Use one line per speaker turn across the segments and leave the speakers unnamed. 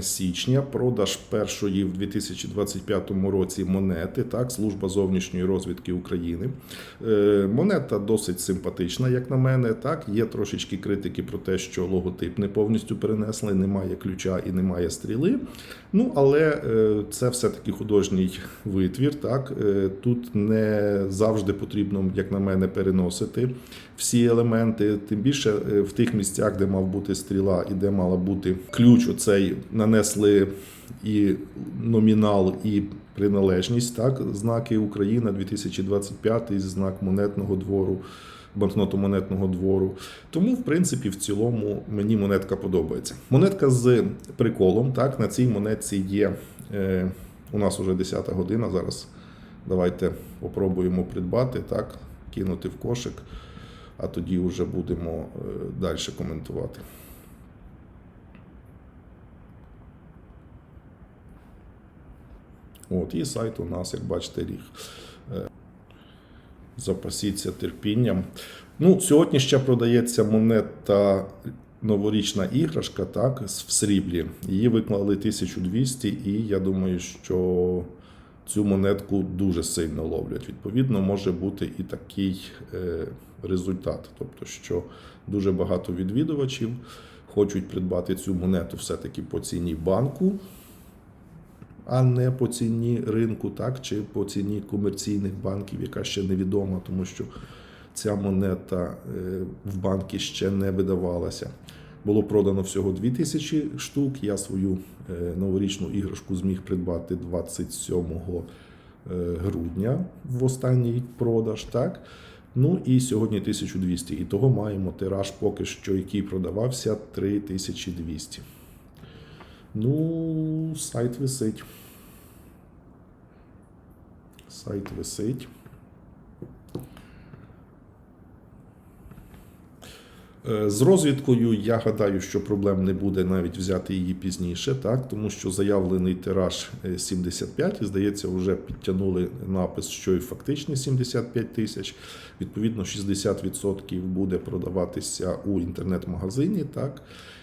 січня продаж першої в 2025 році монети, так, служба зовнішньої розвідки України. Е, монета досить симпатична, як на мене. Так, є трошечки критики про те, що логотип не повністю перенесли, немає ключа і немає стріли. Ну, але е, це все-таки художній витвір. Так, Е, тут не завжди потрібно, як на мене, переносити всі елементи. Тим більше в тих місцях, де мав бути стріла і де мала бути ключ, оцей нанесли і номінал, і приналежність. Так, знаки Україна 2025, знак монетного двору. Банкноту монетного двору. Тому, в принципі, в цілому мені монетка подобається. Монетка з приколом. Так, на цій монетці є. Е, у нас вже 10 година. Зараз давайте попробуємо придбати, так, кинути в кошик, а тоді вже будемо е, далі коментувати. От, і сайт у нас, як бачите, ріг. Е, Запасіться терпінням. Ну, сьогодні ще продається монета новорічна іграшка, так, в сріблі. Її виклали 1200, і я думаю, що цю монетку дуже сильно ловлять. Відповідно, може бути і такий е, результат. Тобто, що дуже багато відвідувачів хочуть придбати цю монету все-таки по ціні банку, а не по ціні ринку, так, чи по ціні комерційних банків, яка ще невідома, тому що ця монета е, в банки ще не видавалася. Було продано всього 2000 штук. Я свою е, новорічну іграшку зміг придбати 27 е, грудня в останній продаж. Так? Ну і сьогодні 1200. І того маємо тираж поки що, який продавався 3200. Ну, сайт висить. Сайт висить. Е, З розвідкою я гадаю, що проблем не буде навіть взяти її пізніше, так тому що заявлений тираж е, 75, і здається, вже підтягнули напис, що і фактичні 75 тисяч. Відповідно, 60% буде продаватися у інтернет-магазині. Так Е,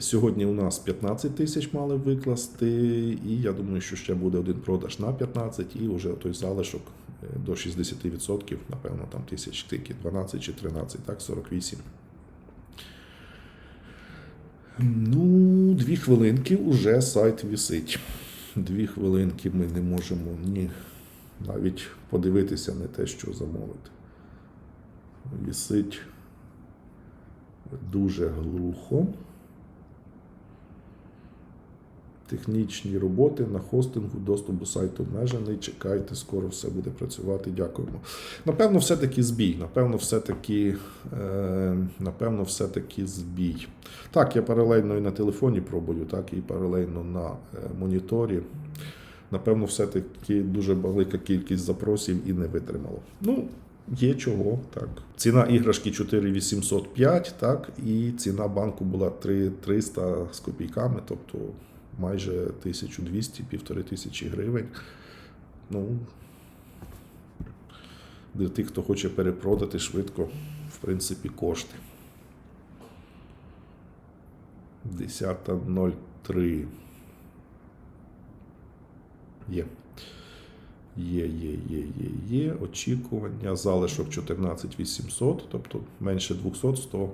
сьогодні у нас 15 тисяч мали викласти, і я думаю, що ще буде один продаж на 15, і вже той залишок е, до 60%, напевно, там тисяч тільки 12 чи 13, так, 48. Ну, дві хвилинки уже сайт висить. Дві хвилинки ми не можемо ні навіть подивитися не те, що замовити. Висить дуже глухо. Технічні роботи на хостингу, доступ до сайту обмежений. Чекайте, скоро все буде працювати. Дякуємо. Напевно, все-таки збій. Напевно, все-таки, е, напевно, все-таки збій. Так, я паралельно і на телефоні пробую, так і паралельно на е, моніторі. Напевно, все-таки дуже велика кількість запросів і не витримало. Ну, є чого, так. Ціна іграшки 4805, так, і ціна банку була 3300 з копійками, тобто майже 1200, півтори тисячі гривень. Ну, для тих, хто хоче перепродати швидко, в принципі, кошти. 10.03. Є. Є, є, є, є, є. Очікування. Залишок 14800, тобто менше 200, 100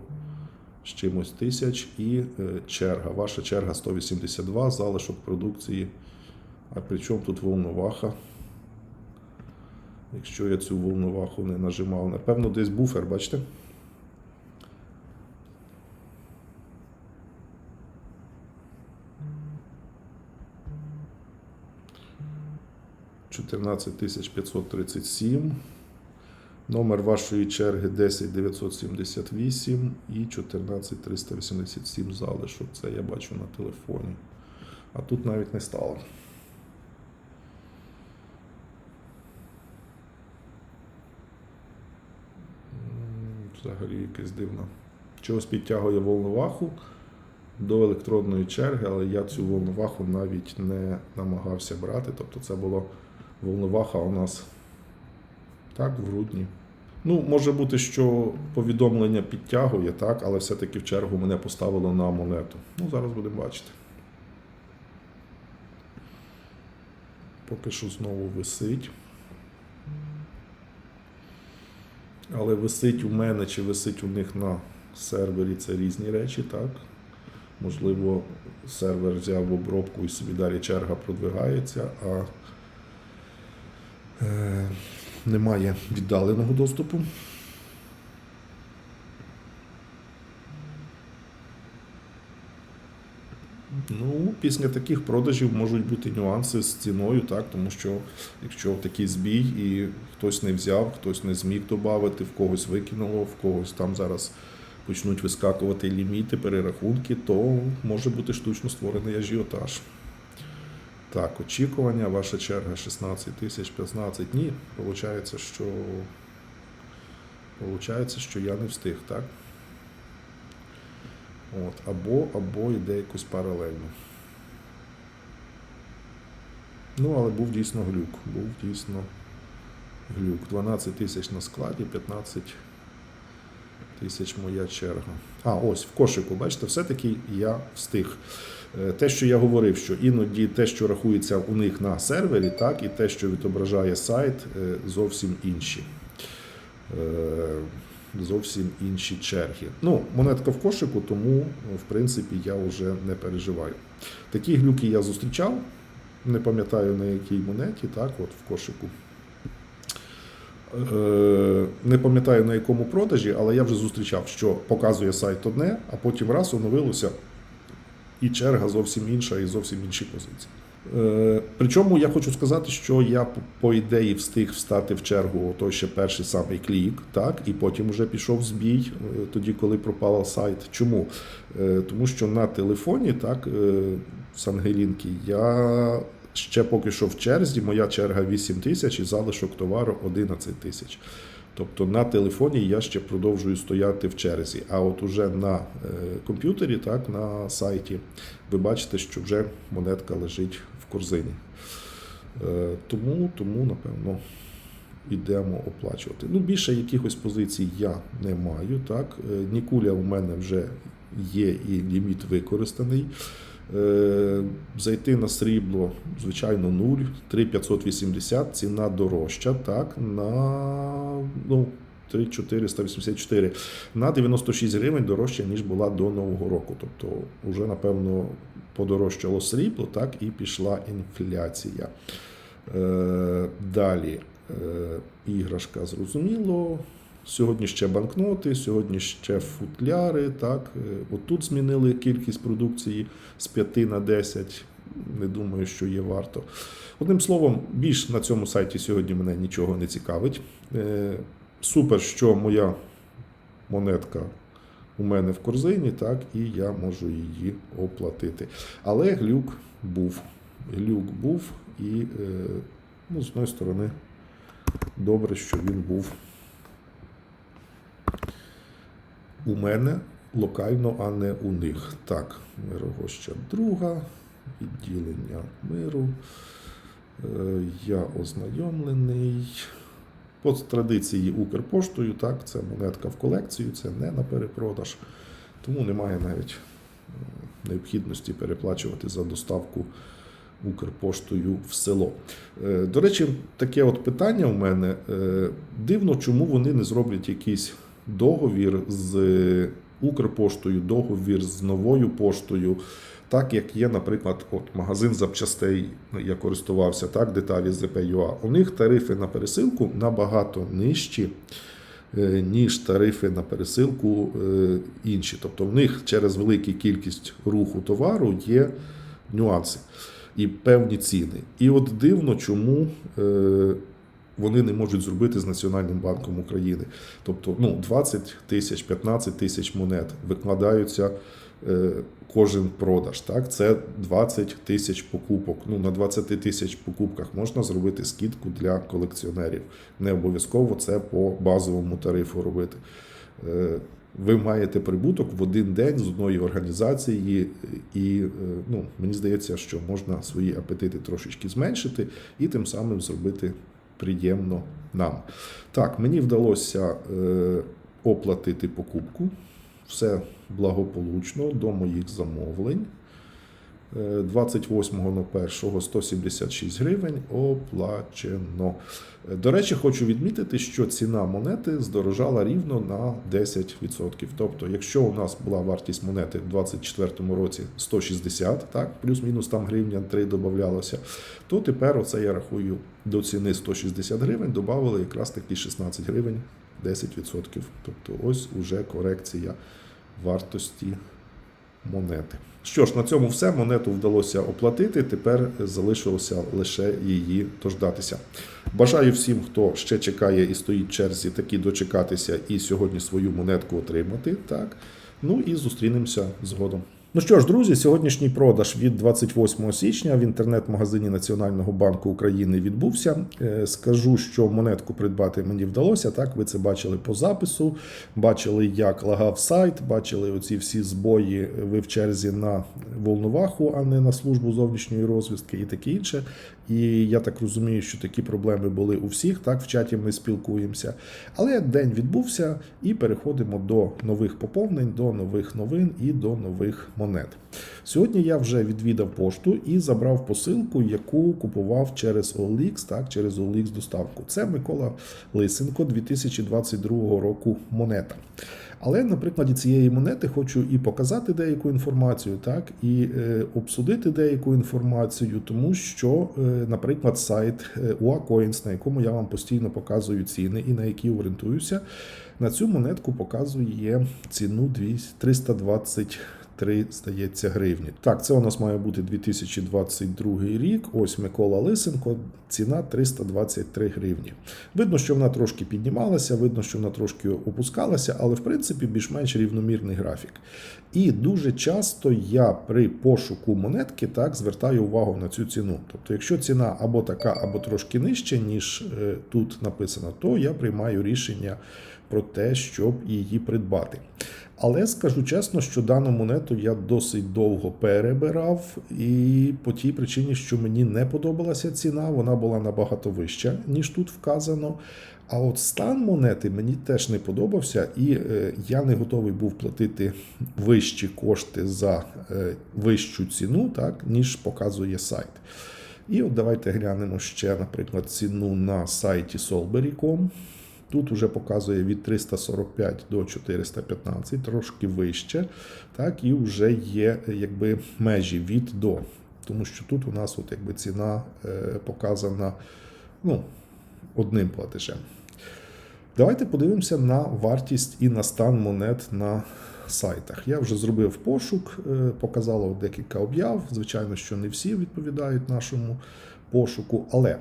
з чимось тисяч. І е, черга. Ваша черга 182, залишок продукції. А при чому тут волноваха? Якщо я цю волноваху не нажимав, напевно, десь буфер, бачите? Чотирнадцять тисяч п'ятсот тридцять сім. Номер вашої черги 10978 і 14387 залишок. Це я бачу на телефоні. А тут навіть не стало. Взагалі якесь дивно. Чогось підтягує волноваху до електронної черги, але я цю волноваху навіть не намагався брати. Тобто це була волноваха у нас так, в грудні. Ну, може бути, що повідомлення підтягує, так, але все-таки в чергу мене поставило на монету. Ну, зараз будемо бачити. Поки що знову висить. Але висить у мене чи висить у них на сервері це різні речі, так? Можливо, сервер взяв обробку і собі далі черга продвигається, а е, немає віддаленого доступу. Ну, після таких продажів можуть бути нюанси з ціною, так, тому що якщо такий збій і хтось не взяв, хтось не зміг додати, в когось викинуло, в когось там зараз почнуть вискакувати ліміти, перерахунки, то може бути штучно створений ажіотаж. Так, очікування, ваша черга 16 тисяч 15. Ні, виходить, що, получається, що я не встиг, так? От, або, або йде якось паралельно. Ну, але був дійсно глюк. Був дійсно глюк. 12 тисяч на складі, 15 тисяч моя черга. А, ось в кошику, бачите, все-таки я встиг. Е, Те, що я говорив, що іноді те, що рахується у них на сервері, так, і те, що відображає сайт, е, зовсім інші. Е, Зовсім інші черги. Ну, монетка в кошику, тому, в принципі, я вже не переживаю. Такі глюки я зустрічав, не пам'ятаю на якій монеті, так, от в кошику. Не пам'ятаю на якому продажі, але я вже зустрічав, що показує сайт одне, а потім раз оновилося, і черга зовсім інша, і зовсім інші позиції. Е, Причому я хочу сказати, що я по- ідеї встиг встати в чергу той ще перший самий клік, так, і потім вже пішов збій, е, тоді, коли пропала сайт. Чому? Е, Тому що на телефоні, так, з Ангелінки, я ще поки що в черзі, моя черга 8 тисяч і залишок товару 11 тисяч. Тобто на телефоні я ще продовжую стояти в черзі. А от уже на е, комп'ютері, так, на сайті, ви бачите, що вже монетка лежить в корзині. Е, Тому, тому, напевно, йдемо оплачувати. Ну, більше якихось позицій я не маю. Так. Е, Нікуля у мене вже є і ліміт використаний. Е, Зайти на срібло, звичайно, 0, 3,580, ціна дорожча, так, на ну, 3,484, на 96 гривень дорожча, ніж була до Нового року. Тобто, вже, напевно, подорожчало срібло, так, і пішла інфляція. Е, Далі е, іграшка, зрозуміло. Сьогодні ще банкноти, сьогодні ще футляри. Так. Е, Отут змінили кількість продукції з 5 на 10. Не думаю, що є варто. Одним словом, більш на цьому сайті сьогодні мене нічого не цікавить. Е, Супер, що моя монетка у мене в корзині, так, і я можу її оплатити. Але глюк був. Глюк був, і е, ну, з одної сторони, добре, що він був у мене локально, а не у них. Так, Мирогоща друга, відділення миру. Е, Я ознайомлений. По традиції Укрпоштою, так, це монетка в колекцію, це не на перепродаж. Тому немає навіть е, необхідності переплачувати за доставку Укрпоштою в село. Е, До речі, таке от питання у мене. Дивно, чому вони не зроблять якийсь договір з Укрпоштою, договір з новою поштою. Так як є, наприклад, от магазин запчастей, я користувався так, деталі ЗПЮА. У них тарифи на пересилку набагато нижчі, е, ніж тарифи на пересилку е, інші. Тобто в них через велику кількість руху товару є нюанси і певні ціни. І от дивно, чому. Вони не можуть зробити з Національним банком України. Тобто ну, 20 тисяч, 15 тисяч монет викладаються е, кожен продаж. Так? Це 20 тисяч покупок. Ну, на 20 тисяч покупках можна зробити скидку для колекціонерів. Не обов'язково це по базовому тарифу робити. Е, Ви маєте прибуток в один день з одної організації, і е, ну, мені здається, що можна свої апетити трошечки зменшити і тим самим зробити приємно нам. Так, мені вдалося е, оплатити покупку. Все благополучно до моїх замовлень. Е, 28.01 176 гривень оплачено. Е, До речі, хочу відмітити, що ціна монети здорожала рівно на 10%. Тобто, якщо у нас була вартість монети в 2024 році 160, так, плюс-мінус там гривня 3 додавалося, то тепер оце я рахую до ціни 160 гривень, додали якраз таки 16 гривень 10%. Тобто ось уже корекція вартості монети. Що ж, на цьому все. Монету вдалося оплатити. Тепер залишилося лише її дождатися. Бажаю всім, хто ще чекає і стоїть в черзі, таки дочекатися і сьогодні свою монетку отримати. Так. Ну і зустрінемося згодом. Ну що ж, друзі, сьогоднішній продаж від 28 січня в інтернет-магазині Національного банку України відбувся. Е, Скажу, що монетку придбати мені вдалося. Так, ви це бачили по запису, бачили, як лагав сайт, бачили оці всі збої. Ви в черзі на волноваху, а не на службу зовнішньої розвідки і таке інше. І я так розумію, що такі проблеми були у всіх. Так, в чаті ми спілкуємося. Але день відбувся, і переходимо до нових поповнень, до нових новин і до нових монет. Сьогодні я вже відвідав пошту і забрав посилку, яку купував через OLX, так, через OLX доставку. Це Микола Лисенко 2022 року монета. Але на прикладі цієї монети хочу і показати деяку інформацію, так і е, обсудити деяку інформацію, тому що, е, наприклад, сайт е, UACoins, на якому я вам постійно показую ціни і на які орієнтуюся, на цю монетку показує ціну 320 3, здається, гривні. Так, це у нас має бути 2022 рік. Ось Микола Лисенко, ціна 323 гривні. Видно, що вона трошки піднімалася, видно, що вона трошки опускалася, але в принципі більш-менш рівномірний графік. І дуже часто я при пошуку монетки так звертаю увагу на цю ціну. Тобто, якщо ціна або така, або трошки нижча, ніж е, тут написано, то я приймаю рішення про те, щоб її придбати. Але скажу чесно, що дану монету я досить довго перебирав, і по тій причині, що мені не подобалася ціна, вона була набагато вища, ніж тут вказано. А от стан монети мені теж не подобався, і е, я не готовий був платити вищі кошти за е, вищу ціну, так, ніж показує сайт. І от давайте глянемо ще, наприклад, ціну на сайті Solberry.com. Тут вже показує від 345 до 415, трошки вище. Так, і вже є якби межі від до. Тому що тут у нас от якби ціна е, показана ну, одним платежем. Давайте подивимося на вартість і на стан монет на сайтах. Я вже зробив пошук, е, показало декілька об'яв. Звичайно, що не всі відповідають нашому пошуку, але.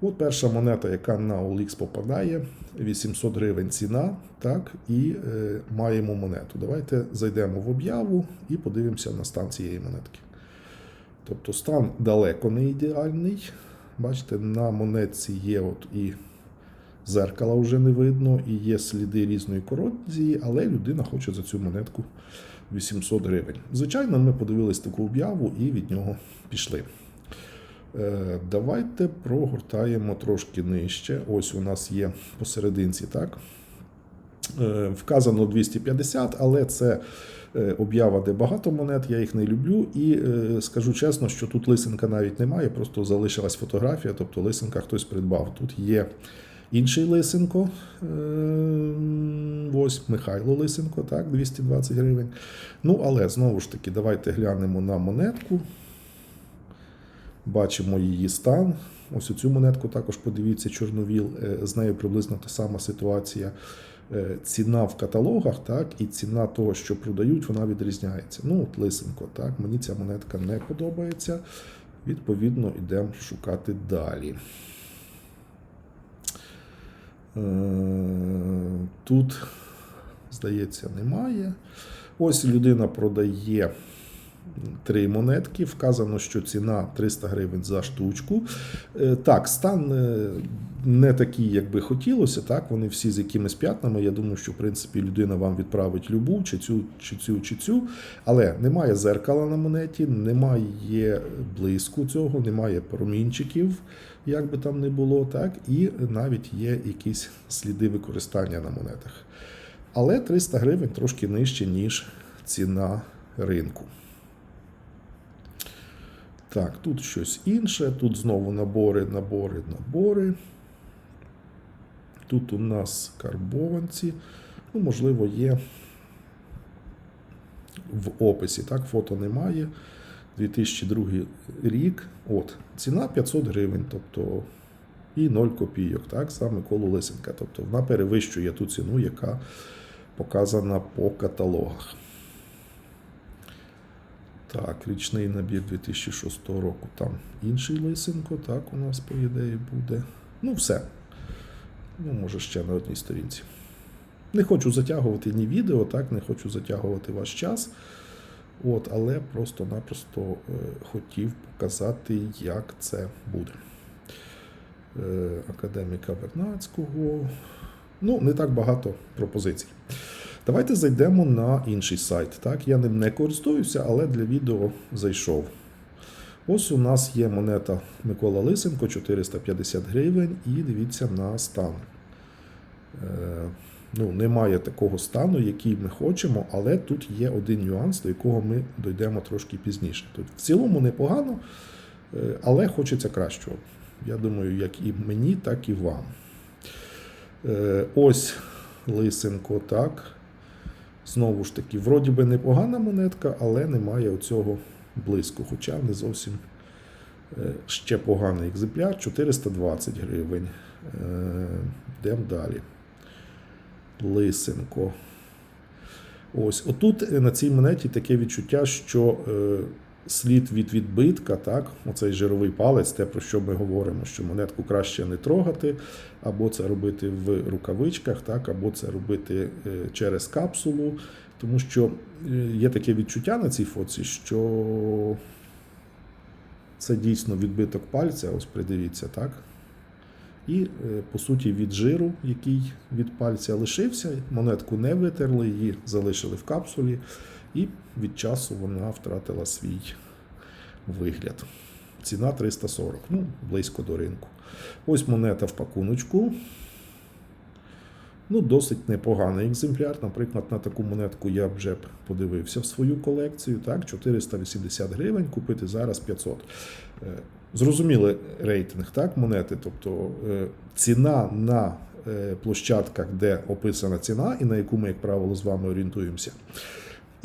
От перша монета, яка на OLX попадає, 800 гривень ціна, так, і е, маємо монету. Давайте зайдемо в об'яву і подивимося на стан цієї монетки. Тобто стан далеко не ідеальний. Бачите, на монетці є от і зеркала вже не видно, і є сліди різної корозії, але людина хоче за цю монетку 800 гривень. Звичайно, ми подивились таку об'яву і від нього пішли. Е, Давайте прогортаємо трошки нижче. Ось у нас є посерединці, так? Е, Вказано 250, але це е, об'ява, де багато монет, я їх не люблю. І скажу чесно, що тут лисенка навіть немає, просто залишилась фотографія, тобто лисенка хтось придбав. Тут є інший лисенко, ось Михайло Лисенко, так, 220 гривень. Ну, але знову ж таки, давайте глянемо на монетку. Бачимо її стан. Ось цю монетку також подивіться, чорновіл. Е, З нею приблизно та сама ситуація. Е, Ціна в каталогах, так, і ціна того, що продають, вона відрізняється. Ну, от Лисенко, так, мені ця монетка не подобається. Відповідно, йдемо шукати далі. Е, Тут, здається, немає. Ось людина продає три монетки. Вказано, що ціна 300 гривень за штучку. Е, Так, стан е, не такий, як би хотілося. Так, вони всі з якимись п'ятнами. Я думаю, що в принципі людина вам відправить любу, чи цю, чи цю, чи цю. Але немає зеркала на монеті, немає блиску цього, немає промінчиків, як би там не було, так, і навіть є якісь сліди використання на монетах. Але 300 гривень трошки нижче, ніж ціна ринку. Так, тут щось інше. Тут знову набори, набори, набори. Тут у нас карбованці. Ну, можливо, є в описі. Так, фото немає. 2002 рік. От, ціна 500 гривень, тобто і 0 копійок, так, саме коло Лисенка. Тобто вона перевищує ту ціну, яка показана по каталогах. Так, річний набір 2006 року. Там інший лисенко, так, у нас, по ідеї, буде. Ну, все. Ну, може, ще на одній сторінці. Не хочу затягувати ні відео, так, не хочу затягувати ваш час. От, але просто-напросто е, хотів показати, як це буде. Е, академіка Вернацького. Ну, не так багато пропозицій. Давайте зайдемо на інший сайт. Так, я ним не користуюся, але для відео зайшов. Ось у нас є монета Микола Лисенко 450 гривень, і дивіться на стан. Е, ну, немає такого стану, який ми хочемо, але тут є один нюанс, до якого ми дійдемо трошки пізніше. Тут в цілому непогано, е, але хочеться кращого. Я думаю, як і мені, так і вам. Е, Ось Лисенко, так. Знову ж таки, вроді би непогана монетка, але немає оцього близько. Хоча не зовсім е, ще поганий екземпляр 420 гривень. Е, Йдемо далі. Лисенко. Ось отут е, на цій монеті таке відчуття, що слід від відбитка, так, оцей жировий палець, те, про що ми говоримо, що монетку краще не трогати, або це робити в рукавичках, так, або це робити е, через капсулу. Тому що е, є таке відчуття на цій фоці, що це дійсно відбиток пальця, ось придивіться, так? І, е, по суті, від жиру, який від пальця лишився, монетку не витерли, її залишили в капсулі, і від часу вона втратила свій вигляд. Ціна 340, ну, близько до ринку. Ось монета в пакуночку. Ну, досить непоганий екземпляр. Наприклад, на таку монетку я вже б подивився в свою колекцію. Так, 480 гривень, купити зараз 500. Е, Зрозуміли рейтинг так, монети. Тобто е, ціна на е, площадках, де описана ціна, і на яку ми, як правило, з вами орієнтуємося.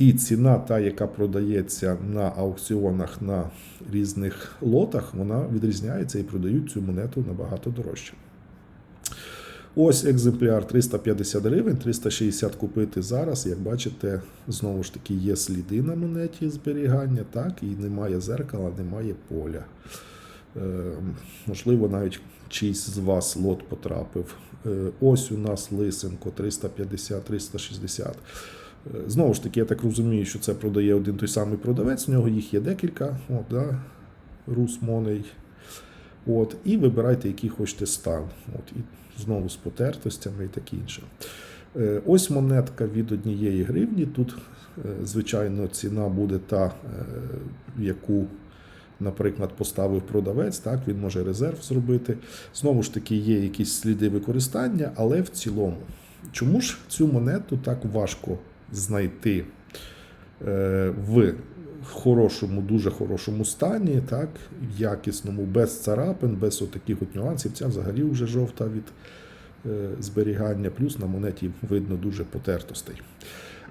І ціна, та, яка продається на аукціонах на різних лотах, вона відрізняється і продають цю монету набагато дорожче. Ось екземпляр 350 гривень, 360 купити зараз. Як бачите, знову ж таки є сліди на монеті зберігання, так, і немає зеркала, немає поля. Е, можливо, навіть чийсь з вас лот потрапив. Е, ось у нас Лисенко 350-360. Е, Знову ж таки, я так розумію, що це продає один той самий продавець, у нього їх є декілька. От, да, Рус Моней. От, і вибирайте, який хочете стан. От, і знову з потертостями і таке інше. Е, Ось монетка від однієї гривні. Тут, е, звичайно, ціна буде та, яку, наприклад, поставив продавець. Так, він може резерв зробити. Знову ж таки, є якісь сліди використання, але в цілому. Чому ж цю монету так важко знайти е, в хорошому, дуже хорошому стані, так, якісному, без царапин, без отаких от нюансів. Ця взагалі вже жовта від е, зберігання, плюс на монеті видно дуже потертостей.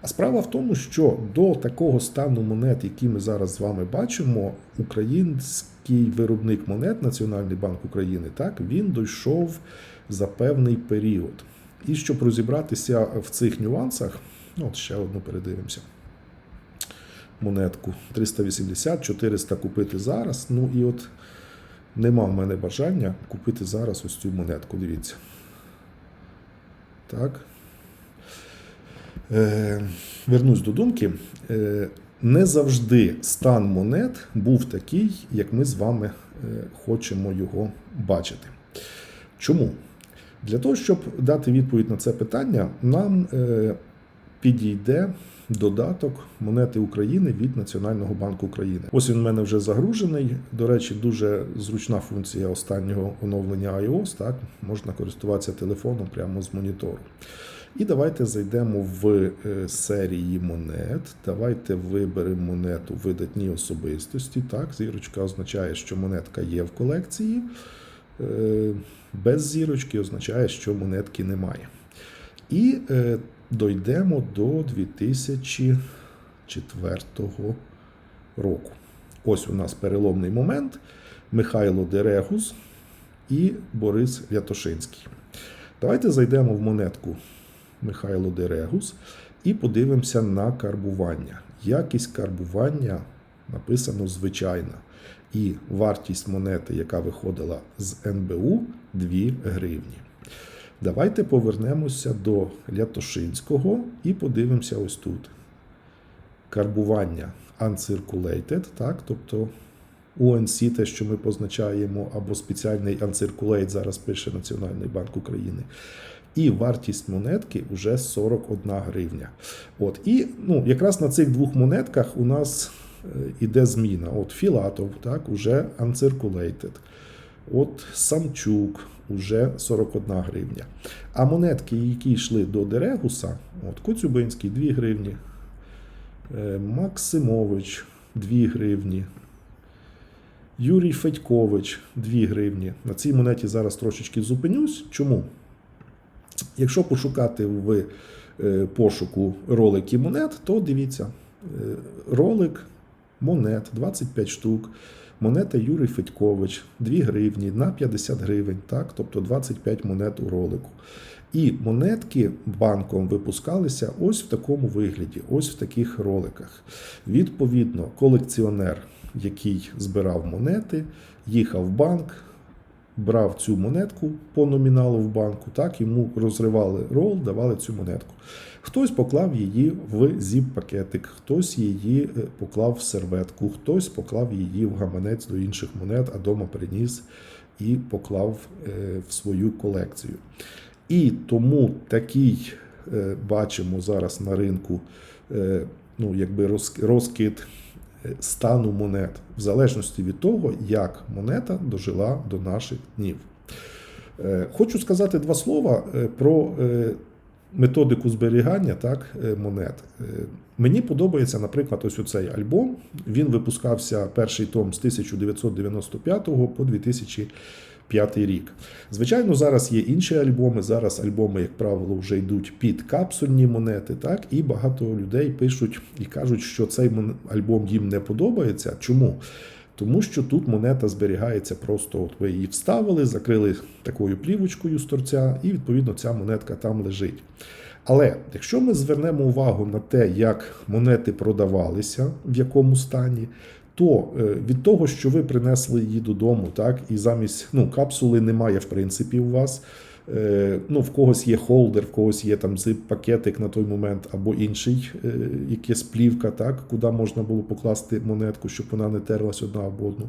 А справа в тому, що до такого стану монет, які ми зараз з вами бачимо, український виробник монет, Національний банк України, так, він дійшов за певний період. І щоб розібратися в цих нюансах, ну, от ще одну передивимося. Монетку 380, 400 купити зараз. Ну і от нема в мене бажання купити зараз ось цю монетку. Дивіться. Так. Е, вернусь до думки. Е, не завжди стан монет був такий, як ми з вами е, хочемо його бачити. Чому? Для того, щоб дати відповідь на це питання, нам е, підійде додаток монети України від Національного банку України. Ось він в мене вже загружений. До речі, дуже зручна функція останнього оновлення iOS. Так можна користуватися телефоном прямо з монітору. І давайте зайдемо в е, серії монет. Давайте виберемо монету видатні особистості. Так, зірочка означає, що монетка є в колекції. Е, Без зірочки означає, що монетки немає. І дійдемо до 2004 року. Ось у нас переломний момент. Михайло Дерегус і Борис Рятошинський. Давайте зайдемо в монетку Михайло Дерегус і подивимося на карбування. Якість карбування написано звичайна. І вартість монети, яка виходила з НБУ, 2 гривні. Давайте повернемося до Лятошинського і подивимося ось тут. Карбування uncirculated, так, тобто UNC, те, що ми позначаємо, або спеціальний uncirculate, зараз пише Національний банк України. І вартість монетки вже 41 гривня. От. І ну, якраз на цих двох монетках у нас е, іде зміна. От Філатов, так, уже uncirculated. От Самчук уже 41 гривня. А монетки, які йшли до Дерегуса, от Коцюбинський 2 гривні, е, Максимович 2 гривні. Юрій Федькович 2 гривні. На цій монеті зараз трошечки зупинюсь. Чому? Якщо пошукати в е, пошуку ролики монет, то дивіться, е, ролик монет 25 штук. Монета Юрій Федькович 2 гривні на 50 гривень, так? тобто 25 монет у ролику. І монетки банком випускалися ось в такому вигляді, ось в таких роликах. Відповідно, колекціонер, який збирав монети, їхав в банк, брав цю монетку по номіналу в банку, так йому розривали рол, давали цю монетку. Хтось поклав її в зіп-пакетик, хтось її е, поклав в серветку, хтось поклав її в гаманець до інших монет, а дома приніс і поклав е, в свою колекцію. І тому такий е, бачимо зараз на ринку ну, якби розкид стану монет, в залежності від того, як монета дожила до наших днів. Е, Хочу сказати два слова е, про е, методику зберігання так, монет. Мені подобається, наприклад, ось цей альбом. Він випускався перший том з 1995 по 2005 рік. Звичайно, зараз є інші альбоми. Зараз альбоми, як правило, вже йдуть під капсульні монети. Так, і багато людей пишуть і кажуть, що цей альбом їм не подобається. Чому? Тому що тут монета зберігається просто, от ви її вставили, закрили такою плівочкою з торця, і відповідно ця монетка там лежить. Але якщо ми звернемо увагу на те, як монети продавалися, в якому стані, то е, від того, що ви принесли її додому, так, і замість ну, капсули немає, в принципі, у вас. Е, Ну, в когось є холдер, в когось є там зип-пакетик на той момент, або інший, е, якась плівка, так, куди можна було покласти монетку, щоб вона не терлась одна об одну.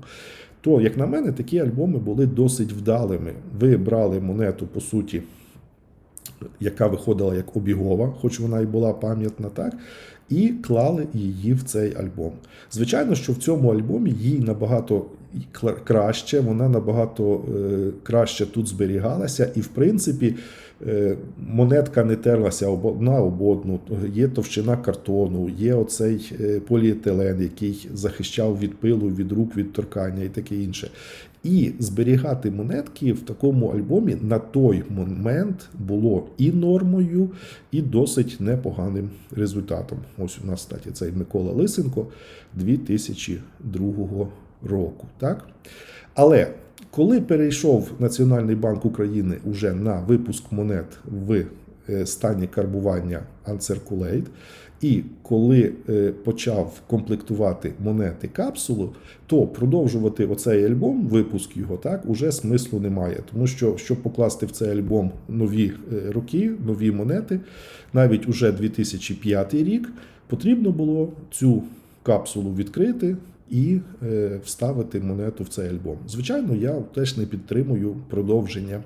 То, як на мене, такі альбоми були досить вдалими. Ви брали монету, по суті, яка виходила як обігова, хоч вона і була пам'ятна, так, і клали її в цей альбом. Звичайно, що в цьому альбомі їй набагато краще, вона набагато е, краще тут зберігалася, і в принципі. е, Монетка не терлася одна об одну, є товщина картону, є оцей е, поліетилен, який захищав від пилу, від рук, від торкання і таке інше. І зберігати монетки в такому альбомі на той момент було і нормою, і досить непоганим результатом. Ось у нас, кстати, цей Микола Лисенко 2002 року. Так? Але коли перейшов Національний банк України уже на випуск монет в е, стані карбування Uncirculate, і коли е, почав комплектувати монети капсулу, то продовжувати оцей альбом, випуск його, так уже смислу немає. Тому що, щоб покласти в цей альбом нові е, роки, нові монети, навіть уже 2005 рік, потрібно було цю капсулу відкрити і е, вставити монету в цей альбом. Звичайно, я теж не підтримую продовження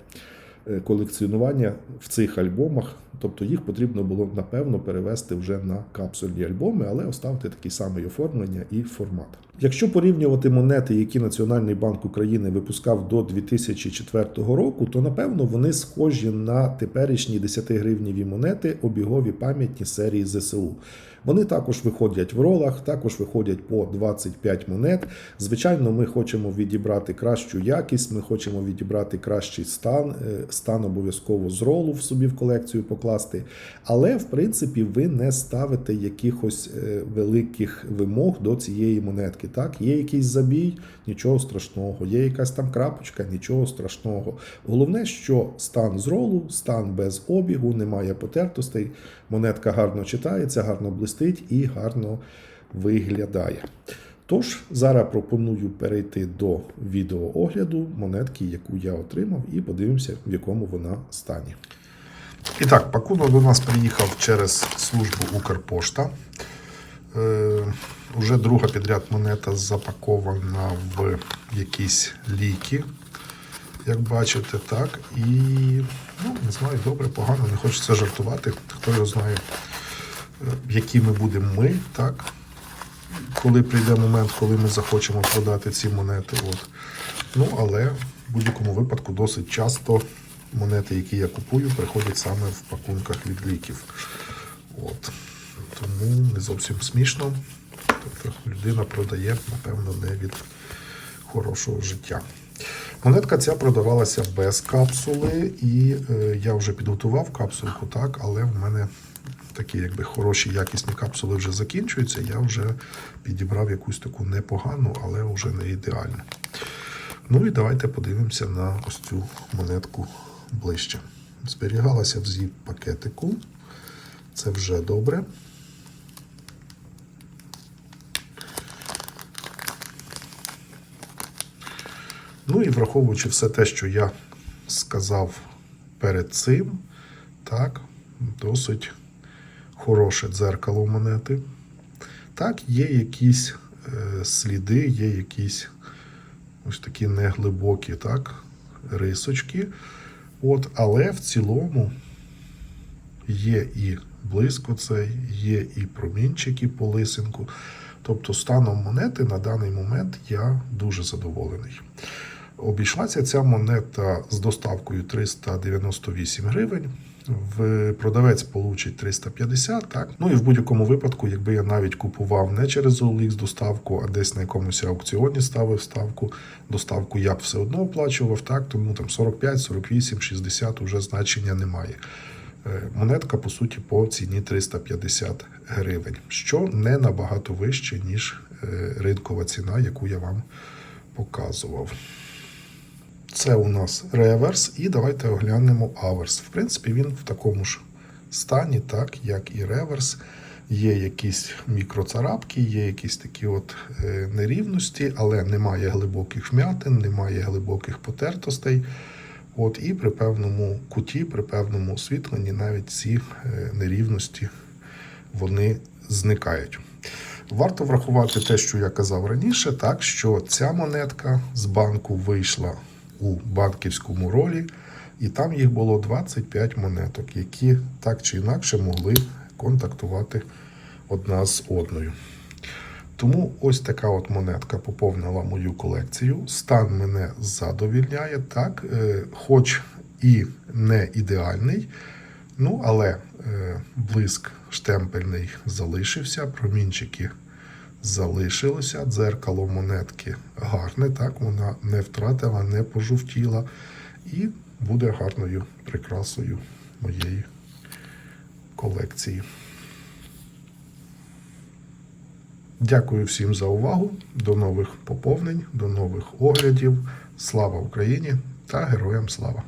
колекціонування в цих альбомах. Тобто їх потрібно було напевно перевести вже на капсульні альбоми, але оставити такий самий оформлення і формат. Якщо порівнювати монети, які Національний банк України випускав до 2004 року, то напевно вони схожі на теперішні 10-гривніві монети обігові пам'ятні серії ЗСУ. Вони також виходять в ролах, також виходять по 25 монет. Звичайно, ми хочемо відібрати кращу якість, ми хочемо відібрати кращий стан, е, стан обов'язково з ролу в собі в колекцію покласти. Але в принципі ви не ставите якихось е, великих вимог до цієї монетки. Так, є якийсь забій, нічого страшного, є якась там крапочка, нічого страшного. Головне, що стан з ролу, стан без обігу, немає потертостей, монетка гарно читається, гарно блистить і гарно виглядає. Тож зараз пропоную перейти до відеоогляду монетки, яку я отримав, і подивимося, в якому вона стані.
І так, пакунок до нас приїхав через службу Укрпошта. Е, уже друга підряд монета запакована в якісь ліки, як бачите, так. І ну, не знаю, добре, погано, не хочеться жартувати. Хто його знає, е, які ми будемо ми, так. Коли прийде момент, коли ми захочемо продати ці монети. От. Ну, але в будь-якому випадку досить часто монети, які я купую, приходять саме в пакунках від ліків. От. Тому не зовсім смішно. Тобто людина продає, напевно, не від хорошого життя. Монетка ця продавалася без капсули, і е, я вже підготував капсулку, так, але в мене такі якби хороші якісні капсули вже закінчуються. Я вже підібрав якусь таку непогану, але вже не ідеальну. Ну і давайте подивимося на ось цю монетку ближче. Зберігалася в зіп пакетику. Це вже добре. Ну і враховуючи все те, що я сказав перед цим, так, досить хороше дзеркало монети. Так, є якісь е, сліди, є якісь ось такі неглибокі так, рисочки. От, але в цілому є і блиско цей, є і промінчики по лисинку. Тобто, станом монети на даний момент я дуже задоволений. Обійшлася ця монета з доставкою 398 гривень. В продавець получить 350, так? Ну і в будь-якому випадку, якби я навіть купував не через OLX доставку, а десь на якомусь аукціоні ставив ставку, доставку я б все одно оплачував, так? Тому там 45, 48, 60 вже значення немає. Е, Монетка, по суті, по ціні 350 гривень, що не набагато вище, ніж е, ринкова ціна, яку я вам показував. Це у нас реверс, і давайте оглянемо аверс. В принципі, він в такому ж стані, так як і реверс. Є якісь мікроцарапки, є якісь такі от е, нерівності, але немає глибоких вмятин, немає глибоких потертостей. От, і при певному куті, при певному освітленні навіть ці е, нерівності вони зникають. Варто врахувати те, що я казав раніше, так що ця монетка з банку вийшла у банківському ролі, і там їх було 25 монеток, які так чи інакше могли контактувати одна з одною. Тому ось така от монетка поповнила мою колекцію. Стан мене задовільняє, так, е, хоч і не ідеальний, ну але е, блиск штемпельний залишився, промінчики залишилися, дзеркало монетки гарне, так, вона не втратила, не пожовтіла і буде гарною прикрасою моєї колекції. Дякую всім за увагу. До нових поповнень, до нових оглядів. Слава Україні та героям слава!